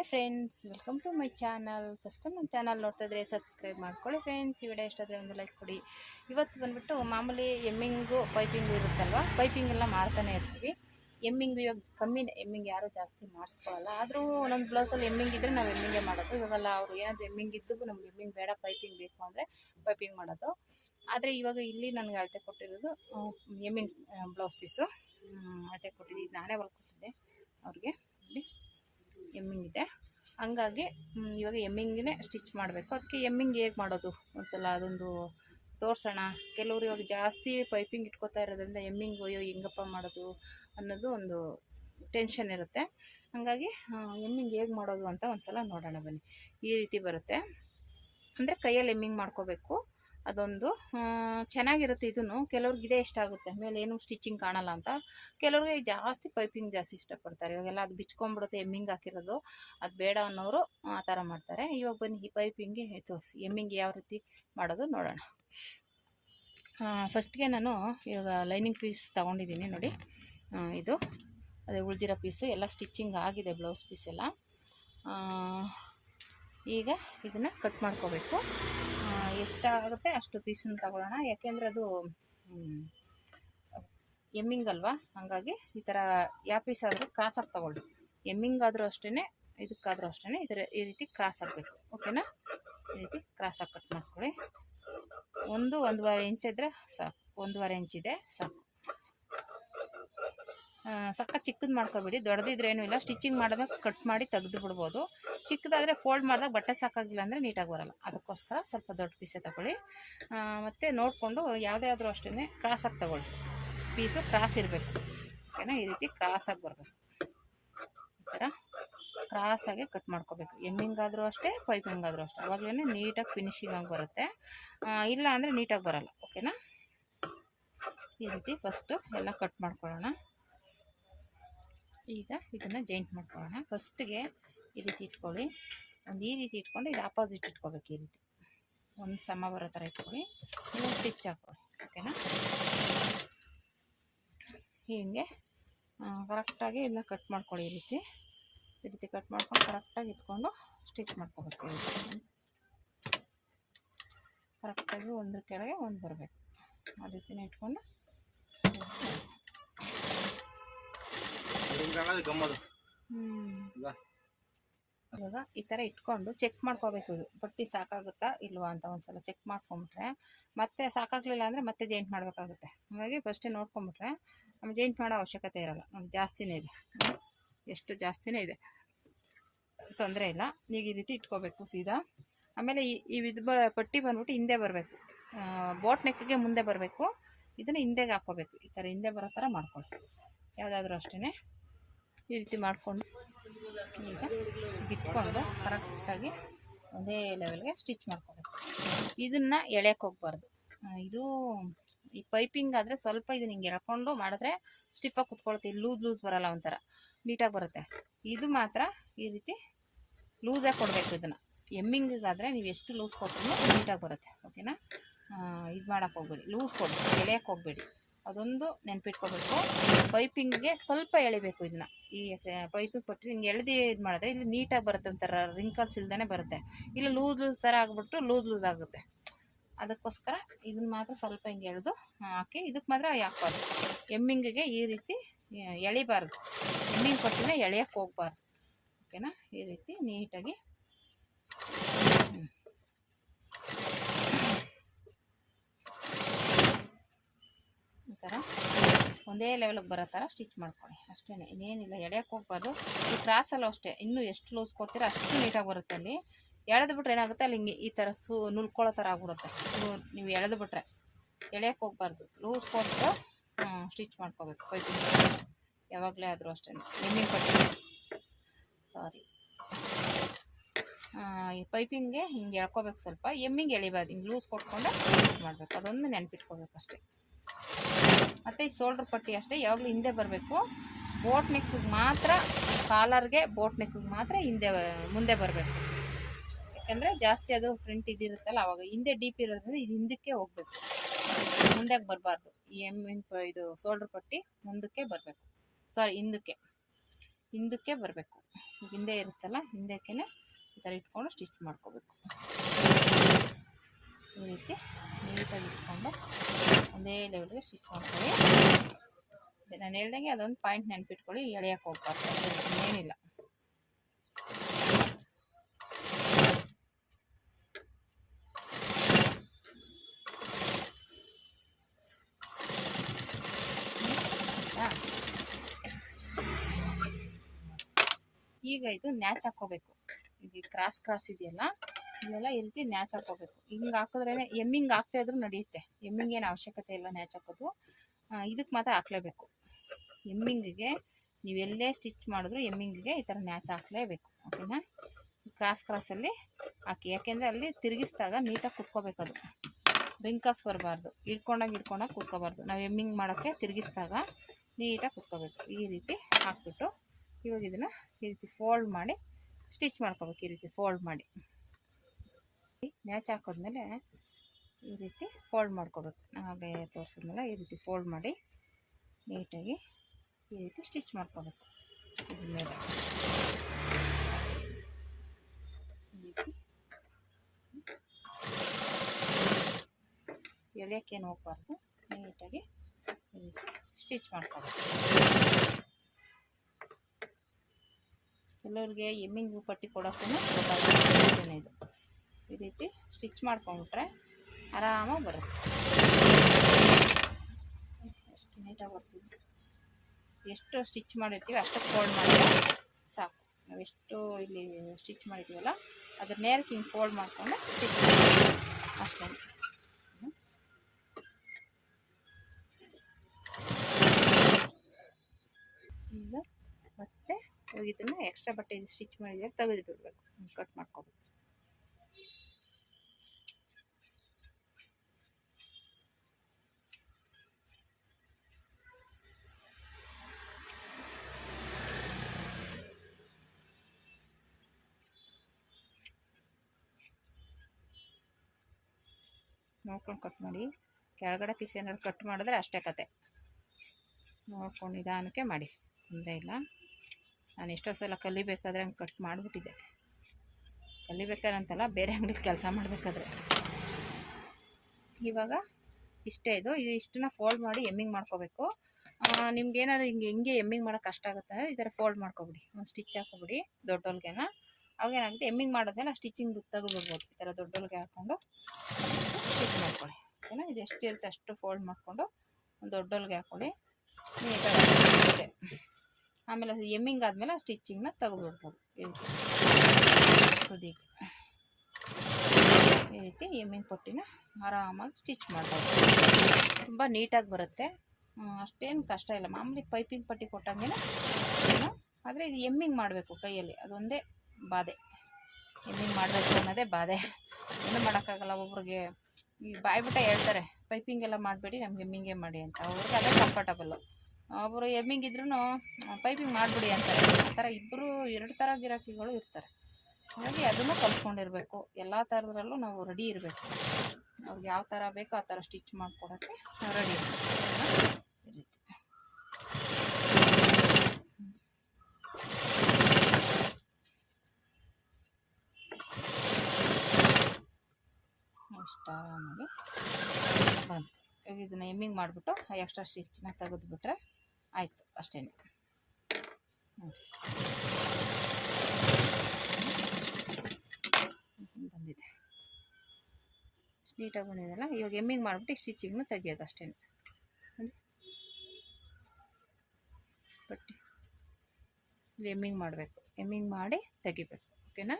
Hi friends welcome to my channel first ನಮ್ಮ channel ನೋಡ್ತಾ ಇದ್ರೆ ಸಬ್ಸ್ಕ್ರೈಬ್ ಮಾಡ್ಕೊಳ್ಳಿ ಫ್ರೆಂಡ್ಸ್ ಈ ವಿಡಿಯೋ ಎಷ್ಟಾದರೆ ಒಂದು ಲೈಕ್ ಕೊಡಿ. ಇವತ್ತು ಬಂದ್ಬಿಟ್ಟು ಮಾಮೂಲಿ ಎಮ್ಮಿಂಗು ಪೈಪಿಂಗು ಇರುತ್ತಲ್ವ? ಪೈಪಿಂಗ್ ಎಲ್ಲ ಮಾಡ್ತಾನೆ ಇರ್ತೀವಿ. ಎಮ್ಮಿಂಗ್ ಇವಾಗ ಕಮ್ಮಿ, ಎಮ್ಮಿಂಗ್ ಯಾರೂ ಜಾಸ್ತಿ ಮಾಡಿಸ್ಕೊಳ್ಳಲ್ಲ ಆದರೂ ಒಂದೊಂದು ಬ್ಲೌಸಲ್ಲಿ ಎಮ್ಮಿಂಗ್ ಇದ್ದರೆ ನಾವು ಎಮ್ಮಿಂಗೇ ಮಾಡೋದು. ಇವಾಗೆಲ್ಲ ಅವರು ಏನಾದರೂ ಎಮ್ಮಿಂಗ್ ಇದ್ದು ನಮ್ಗೆ ಎಮ್ಮಿಂಗ್ ಬೇಡ ಪೈಪಿಂಗ್ ಬೇಕು ಅಂದರೆ ಪೈಪಿಂಗ್ ಮಾಡೋದು. ಆದರೆ ಇವಾಗ ಇಲ್ಲಿ ನನಗೆ ಅಳತೆ ಕೊಟ್ಟಿರೋದು ಎಮ್ಮಿಂಗ್ ಬ್ಲೌಸ್ ಪೀಸು ಅಳತೆ ಕೊಟ್ಟಿದ್ದೀನಿ. ನಾನೇ ಹೊಲ್ಕೊತಿದ್ದೆ ಅವ್ರಿಗೆ. ಎಮ್ಮಿಂಗ್ ಇದೆ. ಹಂಗಾಗಿ ಇವಾಗ ಎಮ್ಮಿಂಗಿನೇ ಸ್ಟಿಚ್ ಮಾಡಬೇಕು. ಅದಕ್ಕೆ ಎಮ್ಮಿಂಗ್ ಹೇಗೆ ಮಾಡೋದು? ಒಂದ್ಸಲ ಅದೊಂದು ತೋರಿಸೋಣ. ಕೆಲವರು ಇವಾಗ ಜಾಸ್ತಿ ಪೈಪಿಂಗ್ ಇಟ್ಕೋತಾ ಇರೋದ್ರಿಂದ ಎಮ್ಮಿಂಗ್, ಅಯ್ಯೋ, ಹೆಂಗಪ್ಪ ಮಾಡೋದು ಅನ್ನೋದು ಒಂದು ಟೆನ್ಷನ್ ಇರುತ್ತೆ. ಹಾಗಾಗಿ ಎಮ್ಮಿಂಗ್ ಹೇಗೆ ಮಾಡೋದು ಅಂತ ಒಂದ್ಸಲ ನೋಡೋಣ ಬನ್ನಿ. ಈ ರೀತಿ ಬರುತ್ತೆ. ಅಂದರೆ ಕೈಯಲ್ಲಿ ಎಮ್ಮಿಂಗ್ ಮಾಡ್ಕೋಬೇಕು. ಅದೊಂದು ಚೆನ್ನಾಗಿರುತ್ತೆ ಇದನ್ನು. ಕೆಲವ್ರಿಗೆ ಇದೇ ಇಷ್ಟ ಆಗುತ್ತೆ. ಮೇಲೆ ಏನು ಸ್ಟಿಚಿಂಗ್ ಕಾಣಲ್ಲ ಅಂತ. ಕೆಲವ್ರಿಗೆ ಜಾಸ್ತಿ ಪೈಪಿಂಗ್ ಜಾಸ್ತಿ ಇಷ್ಟಪಡ್ತಾರೆ. ಇವಾಗೆಲ್ಲ ಅದು ಬಿಚ್ಕೊಂಡ್ಬಿಡುತ್ತೆ ಎಮ್ಮಿಂಗ್ ಹಾಕಿರೋದು. ಅದು ಬೇಡ ಅನ್ನೋರು ಆ ಥರ ಮಾಡ್ತಾರೆ. ಇವಾಗ ಬನ್ನಿ, ಈ ಪೈಪಿಂಗ್ಗೆ ತೋರಿಸಿ. ಎಮ್ಮಿಂಗ್ ಯಾವ ರೀತಿ ಮಾಡೋದು ನೋಡೋಣ. ಫಸ್ಟ್ಗೆ ನಾನು ಇವಾಗ ಲೈನಿಂಗ್ ಪೀಸ್ ತೊಗೊಂಡಿದ್ದೀನಿ ನೋಡಿ. ಇದು ಅದೇ ಉಳಿದಿರೋ ಪೀಸು ಎಲ್ಲ ಸ್ಟಿಚಿಂಗ್ ಆಗಿದೆ ಬ್ಲೌಸ್ ಪೀಸ್ ಎಲ್ಲ. ಈಗ ಇದನ್ನು ಕಟ್ ಮಾಡ್ಕೋಬೇಕು. ಎಷ್ಟಾಗುತ್ತೆ ಅಷ್ಟು ಪೀಸನ್ನು ತಗೊಳ್ಳೋಣ. ಯಾಕೆಂದರೆ ಅದು ಎಮ್ಮಿಂಗ್ ಅಲ್ವಾ? ಹಾಗಾಗಿ ಈ ಥರ ಯಾವ ಪೀಸ್ ಆದರೂ ಕ್ರಾಸಾಗಿ ತಗೊಳ್ಳಿ. ಎಮ್ಮಿಂಗ್ ಆದರೂ ಅಷ್ಟೇ ಇದಕ್ಕಾದರೂ ಅಷ್ಟೇ ಈ ಈ ರೀತಿ ಕ್ರಾಸ್ ಆಗಬೇಕು. ಓಕೆನಾ ಈ ರೀತಿ ಕ್ರಾಸಾಗಿ ಕಟ್ ಮಾಡ್ಕೊಳ್ಳಿ. ಒಂದು ಒಂದೂವರೆ ಇಂಚ್ ಇದ್ದರೆ ಸಾಕು. ಒಂದೂವರೆ ಇಂಚ್ ಇದೆ, ಸಾಕು. ಸಕ್ಕ ಚಿಕ್ಕದು ಮಾಡ್ಕೊಬೇಡಿ. ದೊಡ್ಡದಿದ್ರೆ ಏನೂ ಇಲ್ಲ. ಸ್ಟಿಚಿಂಗ್ ಮಾಡಿದಾಗ ಕಟ್ ಮಾಡಿ ತೆಗೆದು ಬಿಡ್ಬೋದು. ಚಿಕ್ಕದಾದರೆ ಫೋಲ್ಡ್ ಮಾಡಿದಾಗ ಬಟ್ಟೆ ಸಾಕಾಗಿಲ್ಲ ಅಂದರೆ ನೀಟಾಗಿ ಬರಲ್ಲ. ಅದಕ್ಕೋಸ್ಕರ ಸ್ವಲ್ಪ ದೊಡ್ಡ ಪೀಸೇ ತಗೊಳ್ಳಿ. ಮತ್ತು ನೋಡಿಕೊಂಡು ಯಾವುದೇ ಆದರೂ ಅಷ್ಟೇ ಕ್ರಾಸಾಗಿ ತಗೊಳ್ಳಿ. ಪೀಸು ಕ್ರಾಸ್ ಇರಬೇಕು. ಓಕೆನಾ? ಈ ರೀತಿ ಕ್ರಾಸಾಗಿ ಬರಬೇಕು. ಈ ಥರ ಕ್ರಾಸಾಗಿ ಕಟ್ ಮಾಡ್ಕೋಬೇಕು. ಎಮ್ಮಿಂಗ್ ಆದರೂ ಅಷ್ಟೇ ಪೈಪಿಂಗ್ ಆದರೂ ಅಷ್ಟೇ. ಅವಾಗಲೇ ನೀಟಾಗಿ ಫಿನಿಶಿಂಗ್ ಆಗಿ ಬರುತ್ತೆ. ಇಲ್ಲ ಅಂದರೆ ನೀಟಾಗಿ ಬರಲ್ಲ. ಓಕೆನಾ? ಈ ರೀತಿ ಫಸ್ಟು ಎಲ್ಲ ಕಟ್ ಮಾಡ್ಕೊಳ್ಳೋಣ. ಈಗ ಇದನ್ನು ಜಾಯಿಂಟ್ ಮಾಡ್ಕೊಳ್ಳೋಣ. ಫಸ್ಟ್ಗೆ ಈ ರೀತಿ ಇಟ್ಕೊಳ್ಳಿ. ಒಂದು ಈ ರೀತಿ ಇಟ್ಕೊಂಡು ಇದು ಆಪೋಸಿಟ್ ಇಟ್ಕೋಬೇಕು ಈ ರೀತಿ. ಒಂದು ಸಮ ಬರೋ ಥರ ಇಟ್ಕೊಳ್ಳಿ. ನೀವು ಸ್ಟಿಚ್ ಹಾಕೊಳ್ಳಿ. ಓಕೆನಾ ಹೀಗೆ ಕರೆಕ್ಟಾಗಿ ಇದನ್ನ ಕಟ್ ಮಾಡ್ಕೊಳ್ಳಿ ಈ ರೀತಿ. ಈ ರೀತಿ ಕಟ್ ಮಾಡ್ಕೊಂಡು ಕರೆಕ್ಟಾಗಿ ಇಟ್ಕೊಂಡು ಸ್ಟಿಚ್ ಮಾಡ್ಕೊಬೇಕು ಈ ರೀತಿ. ಕರೆಕ್ಟಾಗಿ ಒಂದ್ರ ಕೆಳಗೆ ಒಂದು ಬರಬೇಕು. ಆ ರೀತಿನೇ ಇಟ್ಕೊಂಡು ಹಿಂಗಾಗೋದು ಗಮ್ಮದು. ಹ್ಮ್. ಈಗ? ಇವಾಗ ಈ ಥರ ಇಟ್ಕೊಂಡು ಚೆಕ್ ಮಾಡ್ಕೋಬೇಕು ಇದು. ಪಟ್ಟಿ ಸಾಕಾಗುತ್ತಾ ಇಲ್ವಾ ಅಂತ ಒಂದ್ಸಲ ಚೆಕ್ ಮಾಡ್ಕೊಂಬಿಟ್ರೆ ಮತ್ತೆ ಸಾಕಾಗ್ಲಿಲ್ಲ ಅಂದರೆ ಮತ್ತೆ ಜೈಂಟ್ ಮಾಡಬೇಕಾಗುತ್ತೆ. ಹಾಗಾಗಿ ಫಸ್ಟೇ ನೋಡ್ಕೊಂಬಿಟ್ರೆ ನಮ್ಗೆ ಜೈಂಟ್ ಮಾಡೋ ಅವಶ್ಯಕತೆ ಇರಲ್ಲ. ನಮ್ಗೆ ಜಾಸ್ತಿನೇ ಇದೆ. ಎಷ್ಟು ಜಾಸ್ತಿನೇ ಇದೆ. ತೊಂದರೆ ಇಲ್ಲ. ಈಗ ಈ ರೀತಿ ಇಟ್ಕೋಬೇಕು ಸೀದಾ. ಆಮೇಲೆ ಈ ಈ ಇದು ಬ ಪಟ್ಟಿ ಬಂದ್ಬಿಟ್ಟು ಹಿಂದೆ ಬರಬೇಕು. ಬೋಟ್ ನೆಕ್ಗೆ ಮುಂದೆ ಬರಬೇಕು. ಇದನ್ನು ಹಿಂದೆಗೆ ಹಾಕ್ಕೋಬೇಕು. ಈ ಥರ ಹಿಂದೆ ಬರೋ ಥರ ಮಾಡ್ಕೊಳ್ಳಿ. ಯಾವುದಾದ್ರೂ ಅಷ್ಟೇ ಈ ರೀತಿ ಮಾಡಿಕೊಂಡು ಈಗ ಬಿಟ್ಕೊಂಡು ಕರೆಕ್ಟಾಗಿ ಒಂದೇ ಲೆವೆಲ್ಗೆ ಸ್ಟಿಚ್ ಮಾಡ್ಕೋಬೇಕು. ಇದನ್ನು ಎಳೆಯಕ್ಕೆ ಹೋಗ್ಬಾರ್ದು. ಇದು ಈ ಪೈಪಿಂಗ್ ಆದರೆ ಸ್ವಲ್ಪ ಇದನ್ನ ಹಿಂಗೆ ಎಳ್ಕೊಂಡು ಮಾಡಿದ್ರೆ ಸ್ಟಿಫಾಗಿ ಕುತ್ಕೊಳ್ತೀವಿ ಲೂಸ್ ಲೂಸ್ ಬರಲ್ಲ ಒಂಥರ. ನೀಟಾಗಿ ಬರುತ್ತೆ. ಇದು ಮಾತ್ರ ಈ ರೀತಿ ಲೂಸಾಗಿ ಕೊಡಬೇಕು ಇದನ್ನು. ಎಮ್ಮಿಂಗಿಗಾದರೆ ನೀವು ಎಷ್ಟು ಲೂಸ್ ಕೊಟ್ಟರು ನೀಟಾಗಿ ಬರುತ್ತೆ. ಓಕೆನಾ ಇದು ಮಾಡೋಕ್ಕೆ ಹೋಗ್ಬೇಡಿ. ಲೂಸ್ ಕೊಡಿ ಎಳೆಯಕ್ಕೆ ಹೋಗ್ಬೇಡಿ. ಅದೊಂದು ನೆನ್ಪಿಟ್ಕೋಬೇಕು. ಪೈಪಿಂಗ್ಗೆ ಸ್ವಲ್ಪ ಎಳಿಬೇಕು ಇದನ್ನ. ಈ ಪೈಪಿಂಗ್ ಕೊಟ್ಟರೆ ಹಿಂಗೆ ಎಳ್ದಿ ಇದು ಮಾಡಿದ್ರೆ ಇಲ್ಲಿ ನೀಟಾಗಿ ಬರುತ್ತೆ ಒಂಥರ ರಿಂಕಲ್ಸ್ ಇಲ್ದೇ ಬರುತ್ತೆ. ಇಲ್ಲಿ ಲೂಸ್ ಲೂಸ್ ಥರ ಆಗಿಬಿಟ್ಟು ಲೂಸ್ ಲೂಸ್ ಆಗುತ್ತೆ. ಅದಕ್ಕೋಸ್ಕರ ಇದನ್ನ ಮಾತ್ರ ಸ್ವಲ್ಪ ಹಿಂಗೆ ಎಳೆದು ಹಾಕಿ. ಇದಕ್ಕೆ ಮಾತ್ರ ಹಾಕ್ಬಾರ್ದು. ಎಮ್ಮಿಂಗಿಗೆ ಈ ರೀತಿ ಎಳಿಬಾರ್ದು. ಎಮ್ಮಿಂಗ್ ಕೊಟ್ಟಿದ್ರೆ ಎಳೆಯಕ್ಕೆ ಹೋಗ್ಬಾರ್ದು. ಓಕೆನಾ? ಈ ರೀತಿ ನೀಟಾಗಿ. ಈ ಥರ ಒಂದೇ ಲೆವೆಲ್ಗೆ ಬರೋ ಥರ ಸ್ಟಿಚ್ ಮಾಡ್ಕೊಳ್ಳಿ. ಅಷ್ಟೇ ಇನ್ನೇನಿಲ್ಲ. ಎಳೆಯಕ್ಕೆ ಹೋಗ್ಬಾರ್ದು. ಈ ಕ್ರಾಸಲ್ಲೂ ಅಷ್ಟೇ. ಇನ್ನೂ ಎಷ್ಟು ಲೂಸ್ ಕೊಡ್ತೀರ ಅಷ್ಟು ನೀಟಾಗಿ ಬರುತ್ತೆ ಅಲ್ಲಿ. ಎಳೆದು ಬಿಟ್ರೆ ಏನಾಗುತ್ತೆ? ಅಲ್ಲಿ ಹಿಂಗೆ ಈ ಥರ ಸೂ ನುಲ್ಕೊಳ್ಳೋ ಥರ ಆಗ್ಬಿಡುತ್ತೆ. ನೀವು ಎಳೆದು ಬಿಟ್ರೆ. ಎಳೆಯಕ್ಕೆ ಹೋಗ್ಬಾರ್ದು. ಲೂಸ್ ಕೊಟ್ಟು ಸ್ಟಿಚ್ ಮಾಡ್ಕೋಬೇಕು. ಪೈಪಿಂಗ್ ಯಾವಾಗಲೇ ಆದರೂ ಅಷ್ಟೇ ಎಮ್ಮಿಂಗ್ ಪಟ್ಟಿ. ಸಾರಿ ಈ ಪೈಪಿಂಗ್ಗೆ ಹಿಂಗೆ ಎಳ್ಕೋಬೇಕು ಸ್ವಲ್ಪ. ಎಮ್ಮಿಂಗ್ ಎಳಿಬಾರ್ದು. ಹಿಂಗೆ ಲೂಸ್ ಕೊಟ್ಕೊಂಡು ಸ್ಟಿಚ್ ಮಾಡಬೇಕು. ಅದೊಂದು ನೆನ್ಪಿಟ್ಕೋಬೇಕು ಅಷ್ಟೇ. ಮತ್ತು ಈ ಶೋಲ್ಡ್ರ್ ಪಟ್ಟಿ ಅಷ್ಟೇ, ಯಾವಾಗಲೂ ಹಿಂದೆ ಬರಬೇಕು. ಬೋಟ್ ನೆಕ್ಕಿಗೆ ಮಾತ್ರ ಕಾಲರ್ಗೆ ಬೋಟ್ ನೆಕ್ಕಿಗೆ ಮಾತ್ರ ಹಿಂದೆ, ಮುಂದೆ ಬರಬೇಕು. ಯಾಕಂದರೆ ಜಾಸ್ತಿ ಅದು ಫ್ರಂಟ್ ಇದಿರುತ್ತಲ್ಲ ಅವಾಗ ಹಿಂದೆ ಡೀಪ್ ಇರೋದ್ರಿಂದ ಇದು ಹಿಂದಕ್ಕೆ ಹೋಗ್ಬೇಕು. ಮುಂದೆ ಬರಬಾರ್ದು. ಈ ಪ ಇದು ಶೋಲ್ಡ್ರ್ ಪಟ್ಟಿ ಮುಂದಕ್ಕೆ ಬರಬೇಕು. ಸಾರಿ ಹಿಂದಕ್ಕೆ. ಹಿಂದಕ್ಕೆ ಬರಬೇಕು. ಹಿಂದೆ ಇರುತ್ತಲ್ಲ ಹಿಂದಕ್ಕೆ ಈ ಥರ ಇಟ್ಕೊಂಡು ಸ್ಟಿಚ್ ಮಾಡ್ಕೋಬೇಕು. ಈ ರೀತಿ ನೀಟಾಗಿ ಇಟ್ಕೊಂಡು ಒಂದೇ ಲೆವೆಲ್ಗೆ ಸ್ಟಿಚ್ ಮಾಡ್ಕೊಳ್ಳಿ ಅದೇ ನಾನು ಹೇಳ್ದಂಗೆ ಅದೊಂದು ಪಾಯಿಂಟ್ ನೆನ್ಪಿಟ್ಕೊಳ್ಳಿ ಎಳೆಯಕ್ಕೆ ಹೋಗ್ಬಾರ್ದು. ಏನಿಲ್ಲ ಈಗ ಇದು ನ್ಯಾಚ್ ಹಾಕೋಬೇಕು ಈಗ ಕ್ರಾಸ್ ಕ್ರಾಸ್ ಇದೆಯಲ್ಲ? ಇದೆಲ್ಲ ಈ ರೀತಿ ನ್ಯಾಚ್ ಹಾಕೋಬೇಕು. ಹಿಂಗೆ ಹಾಕಿದ್ರೇ ಎಮ್ಮಿಂಗ್ ಹಾಕ್ತಾ ಇದ್ರೂ ನಡೆಯುತ್ತೆ ಎಮ್ಮಿಂಗ್ ಏನು ಅವಶ್ಯಕತೆ ಇಲ್ಲ ನ್ಯಾಚ್ ಹಾಕೋದು. ಇದಕ್ಕೆ ಮಾತ್ರ ಹಾಕ್ಲೇಬೇಕು. ಎಮ್ಮಿಂಗಿಗೆ ನೀವೆಲ್ಲೇ ಸ್ಟಿಚ್ ಮಾಡಿದ್ರು ಎಮ್ಮಿಂಗಿಗೆ ಈ ಥರ ನ್ಯಾಚ್ ಹಾಕ್ಲೇಬೇಕು, ಓಕೆನಾ? ಕ್ರಾಸ್ ಕ್ರಾಸಲ್ಲಿ ಹಾಕಿ. ಯಾಕೆಂದರೆ ಅಲ್ಲಿ ತಿರುಗಿಸಿದಾಗ ನೀಟಾಗಿ ಕುತ್ಕೋಬೇಕು ಅದು. ರಿಂಕಲ್ಸ್ ಬರಬಾರ್ದು. ಇಟ್ಕೊಂಡಾಗ ಇಟ್ಕೊಂಡಾಗ ಕುತ್ಕೋಬಾರ್ದು. ನಾವು ಎಮ್ಮಿಂಗ್ ಮಾಡೋಕ್ಕೆ ತಿರುಗಿಸಿದಾಗ ನೀಟಾಗಿ ಕುತ್ಕೋಬೇಕು. ಈ ರೀತಿ ಹಾಕ್ಬಿಟ್ಟು ಇವಾಗ ಇದನ್ನು ಈ ರೀತಿ ಫೋಲ್ಡ್ ಮಾಡಿ ಸ್ಟಿಚ್ ಮಾಡ್ಕೋಬೇಕು ಈ ರೀತಿ ಫೋಲ್ಡ್ ಮಾಡಿ. ಮ್ಯಾಚ್ ಹಾಕಿದ್ಮೇಲೆ ಈ ರೀತಿ ಫೋಲ್ಡ್ ಮಾಡ್ಕೋಬೇಕು. ಹಾಗೆ ತೋರಿಸಿದ್ಮೇಲೆ ಈ ರೀತಿ ಫೋಲ್ಡ್ ಮಾಡಿ ನೀಟಾಗಿ ಈ ರೀತಿ ಸ್ಟಿಚ್ ಮಾಡ್ಕೋಬೇಕು. ಈ ರೀತಿ ಎಳೆಯೋಕ್ಕೇನು ಹೋಗ್ಬಾರ್ದು, ನೀಟಾಗಿ ಈ ರೀತಿ ಸ್ಟಿಚ್ ಮಾಡ್ಕೋಬೇಕು. ಕೆಲವ್ರಿಗೆ ಎಮ್ಮಿಂಗು ಪಟ್ಟಿ ಕೊಡೋಕ್ಕೂ ಇದು ಈ ರೀತಿ ಸ್ಟಿಚ್ ಮಾಡ್ಕೊಂಡ್ಬಿಟ್ರೆ ಆರಾಮಾಗಿ ಬರುತ್ತೆ. ಎಷ್ಟು ನೀಟಾಗಿ ಬರ್ತೀವಿ ಎಷ್ಟು ಸ್ಟಿಚ್ ಮಾಡಿರ್ತೀವಿ ಅಷ್ಟು ಫೋಲ್ಡ್ ಮಾಡಿದ್ರೆ ಸಾಕು. ನಾವು ಎಷ್ಟು ಇಲ್ಲಿ ಸ್ಟಿಚ್ ಮಾಡಿದ್ದೀವಲ್ಲ, ಅದ್ರ ನೇರಕ್ಕೆ ಹಿಂಗೆ ಫೋಲ್ಡ್ ಮಾಡಿಕೊಂಡು ಸ್ಟಿಚ್ ಅಷ್ಟೇ. ಈಗ ಮತ್ತೆ ಇದನ್ನು ಎಕ್ಸ್ಟ್ರಾ ಬಟ್ಟೆ ಸ್ಟಿಚ್ ಮಾಡಿದ್ರೆ ತೆಗೆದು ಬಿಡಬೇಕು. ಕಟ್ ಮಾಡ್ಕೋಬೇಕು. ನೋಡ್ಕೊಂಡು ಕಟ್ ಮಾಡಿ. ಕೆಳಗಡೆ ಪೀಸ್ ಏನಾದ್ರು ಕಟ್ ಮಾಡಿದ್ರೆ ಅಷ್ಟೇ ಕತೆ. ನೋಡ್ಕೊಂಡು ನಿಧಾನಕ್ಕೆ ಮಾಡಿ. ತೊಂದರೆ ಇಲ್ಲ. ನಾನು ಎಷ್ಟೋ ಸಲ ಕಲಿಬೇಕಾದ್ರೆ ಹಂಗೆ ಕಟ್ ಮಾಡಿಬಿಟ್ಟಿದ್ದೆ. ಕಲಿಬೇಕಾದಂತಲ್ಲ ಬೇರೆ ಅಂಗಡಿ ಕೆಲಸ ಮಾಡಬೇಕಾದ್ರೆ. ಇವಾಗ ಇಷ್ಟೇ ಇದು. ಇದು ಇಷ್ಟನ್ನ ಫೋಲ್ಡ್ ಮಾಡಿ ಎಮ್ಮಿಂಗ್ ಮಾಡ್ಕೋಬೇಕು. ನಿಮ್ಗೆ ಏನಾದ್ರು ಹಿಂಗೆ ಹಿಂಗೆ ಎಮ್ಮಿಂಗ್ ಮಾಡೋಕೆ ಕಷ್ಟ ಆಗುತ್ತೆ ಅಂದರೆ ಈ ಥರ ಫೋಲ್ಡ್ ಮಾಡ್ಕೊಬಿಡಿ. ಒಂದು ಸ್ಟಿಚ್ ಹಾಕೊಬಿಡಿ ದೊಡ್ಡೋಲ್ಗೆನ. ಅವಾಗ ಏನಾಗುತ್ತೆ ಎಮ್ಮಿಂಗ್ ಮಾಡಿದ್ಮೇಲೆ ಆ ಸ್ಟಿಚಿಂಗ್ ತೆಗೆದುಬಿಡ್ಬೋದು ಈ ಥರ ದೊಡ್ಡೋಲ್ಗೆ ಹಾಕ್ಕೊಂಡು ಸ್ಟಿಚ್ ಮಾಡ್ಕೊಳ್ಳಿ. ಓಕೆನಾ ಇದು ಎಷ್ಟು ಇರುತ್ತೆ ಅಷ್ಟು ಫೋಲ್ಡ್ ಮಾಡಿಕೊಂಡು ಒಂದು ದೊಡ್ಡೊಳಗೆ ಹಾಕ್ಕೊಳ್ಳಿ ನೀಟಾಗಿ ಆಮೇಲೆ ಎಮ್ಮಿಂಗ್ ಆದಮೇಲೆ ಆ ಸ್ಟಿಚಿಂಗ್ನ ತೆಗೆದುಬಿಡ್ಬೋದು. ತುದಿಗೆ ಈ ರೀತಿ ಎಮ್ಮಿಂಗ್ ಪಟ್ಟಿನ ಆರಾಮಾಗಿ ಸ್ಟಿಚ್ ಮಾಡ್ಬೋದು. ತುಂಬ ನೀಟಾಗಿ ಬರುತ್ತೆ. ಅಷ್ಟೇನು ಕಷ್ಟ ಇಲ್ಲ. ಮಾಮೂಲಿ ಪೈಪಿಂಗ್ ಪಟ್ಟಿ ಕೊಟ್ಟಂಗೆ ಆದರೆ ಇದು ಎಮ್ಮಿಂಗ್ ಮಾಡಬೇಕು ಕೈಯಲ್ಲಿ. ಅದೊಂದೇ ಬಾಧೆ. ಎಮ್ಮಿಂಗ್ ಮಾಡಬೇಕು ಅನ್ನೋದೇ ಬಾಧೆ. ಏನು ಮಾಡೋಕ್ಕಾಗಲ್ಲ ಒಬ್ಬರಿಗೆ ಈ ಬಾಯ್ಬಿಟ್ಟ ಹೇಳ್ತಾರೆ, ಪೈಪಿಂಗ್ ಎಲ್ಲ ಮಾಡಬೇಡಿ, ನಮ್ಗೆ ಎಮ್ಮಿಂಗೇ ಮಾಡಿ ಅಂತ. ಅವ್ರಿಗೆ ಅದೇ ಕಂಫರ್ಟಬಲ್ಲು ಒಬ್ಬರು ಎಮ್ಮಿಂಗ್ ಇದ್ರೂ ಪೈಪಿಂಗ್ ಮಾಡಿಬಿಡಿ ಅಂತಾರೆ. ಆ ಥರ ಇಬ್ಬರು ಎರಡು ಥರ ಗಿರಾಕಿಗಳು ಇರ್ತಾರೆ. ಹಾಗಾಗಿ ಅದನ್ನು ಕಲ್ತ್ಕೊಂಡಿರಬೇಕು. ಎಲ್ಲ ಥರದ್ರಲ್ಲೂ ನಾವು ರೆಡಿ ಇರಬೇಕು. ಅವ್ರಿಗೆ ಯಾವ ಥರ ಬೇಕೋ ಆ ಥರ ಸ್ಟಿಚ್ ಮಾಡಿಕೊಡೋಕ್ಕೆ ರೆಡಿ ಇರಬೇಕು. ಇಷ್ಟ ಆರಾಮಾಗಿ ಬಂತು ಇದನ್ನು ಎಮ್ಮಿಂಗ್ ಮಾಡಿಬಿಟ್ಟು ಎಕ್ಸ್ಟ್ರಾ ಸ್ಟಿಚ್ನ ತೆಗೆದುಬಿಟ್ರೆ ಆಯಿತು ಅಷ್ಟೇ ಬಂದಿದೆ. ನೀಟಾಗಿ ಬಂದಿದೆಯಲ್ಲ, ಇವಾಗ ಎಮ್ಮಿಂಗ್ ಮಾಡಿಬಿಟ್ಟು ಸ್ಟಿಚಿಂಗ್ನ ತೆಗಿಯೋದು ಅಷ್ಟೇ ಬಟ್ಟೆ. ಎಮ್ಮಿಂಗ್ ಮಾಡಬೇಕು. ಎಮ್ಮಿಂಗ್ ಮಾಡಿ ತೆಗಿಬೇಕು, ಓಕೆನಾ?